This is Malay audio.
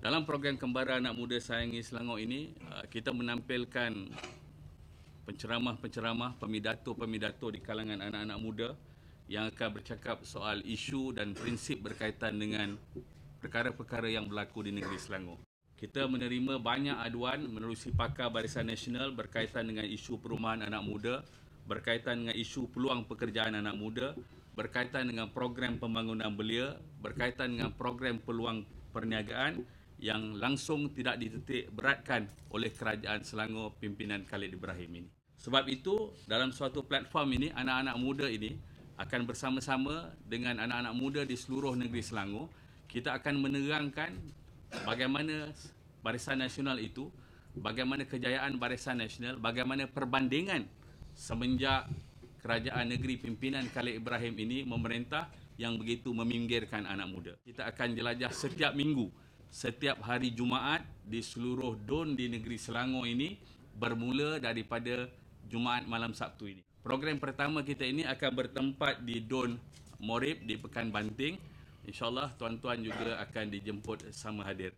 Dalam program Kembara Anak Muda Sayangi Selangor ini, uh, kita menampilkan penceramah-penceramah, pemidato-pemidato di kalangan anak-anak muda yang akan bercakap soal isu dan prinsip berkaitan dengan perkara-perkara yang berlaku di negeri Selangor. Kita menerima banyak aduan menerusi pakar Barisan Nasional berkaitan dengan isu perumahan anak muda, berkaitan dengan isu peluang pekerjaan anak muda, berkaitan dengan program pembangunan belia, berkaitan dengan program peluang perniagaan yang langsung tidak dititik beratkan oleh kerajaan Selangor pimpinan Khalid Ibrahim ini. Sebab itu, dalam suatu platform ini, anak-anak muda ini akan bersama-sama dengan anak-anak muda di seluruh negeri Selangor, kita akan menerangkan bagaimana Barisan Nasional itu, bagaimana kejayaan Barisan Nasional, bagaimana perbandingan semenjak kerajaan negeri pimpinan Khalid Ibrahim ini memerintah yang begitu meminggirkan anak muda. Kita akan jelajah setiap minggu setiap hari Jumaat di seluruh DON di negeri Selangor ini bermula daripada Jumaat malam Sabtu ini. Program pertama kita ini akan bertempat di DON Morib di Pekan Banting. InsyaAllah tuan-tuan juga akan dijemput sama hadir.